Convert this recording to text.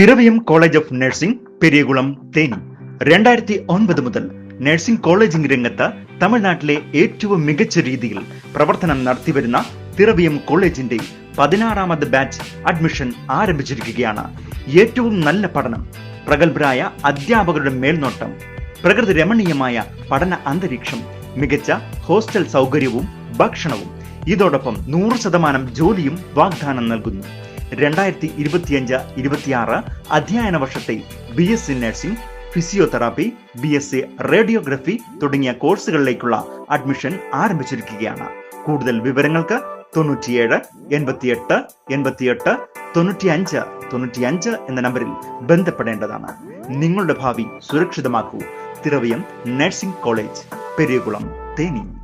Thiraviyam college of nursing Periyakulam Theni. രണ്ടായിരത്തി ഒൻപത് മുതൽ നഴ്സിംഗ് കോളേജിംഗ് രംഗത്ത് തമിഴ്നാട്ടിലെ ഏറ്റവും മികച്ച രീതിയിൽ പ്രവർത്തനം നടത്തിവരുന്ന തിരവയം കോളേജിന്റെ പതിനാറാമത് ബാച്ച് അഡ്മിഷൻ ആരംഭിച്ചിരിക്കുകയാണ്. ഏറ്റവും നല്ല പഠനം പ്രഗത്ഭരായ അധ്യാപകരുടെ മേൽനോട്ടം പ്രകൃതി രമണീയമായ പഠന അന്തരീക്ഷം മികച്ച ഹോസ്റ്റൽ സൗകര്യവും ഭക്ഷണവും. ഇതോടൊപ്പം നൂറ് ശതമാനം ജോലിയും വാഗ്ദാനം നൽകുന്നു. രണ്ടായിരത്തി ഇരുപത്തിയഞ്ച് ഇരുപത്തിയാറ് അധ്യയന വർഷത്തെ B S C nursing physiotherapy B S C radiography തുടങ്ങിയ കോഴ്സുകളിലേക്കുള്ള അഡ്മിഷൻ ആരംഭിച്ചിരിക്കുകയാണ്. കൂടുതൽ വിവരങ്ങൾക്ക് തൊണ്ണൂറ്റിയേഴ് എൺപത്തിയെട്ട് എൺപത്തിയെട്ട് തൊണ്ണൂറ്റിയഞ്ച് തൊണ്ണൂറ്റിയഞ്ച് എന്ന നമ്പറിൽ ബന്ധപ്പെടേണ്ടതാണ്. നിങ്ങളുടെ ഭാവി സുരക്ഷിതമാക്കൂ. Thiraviyam nursing college Periyakulam Theni.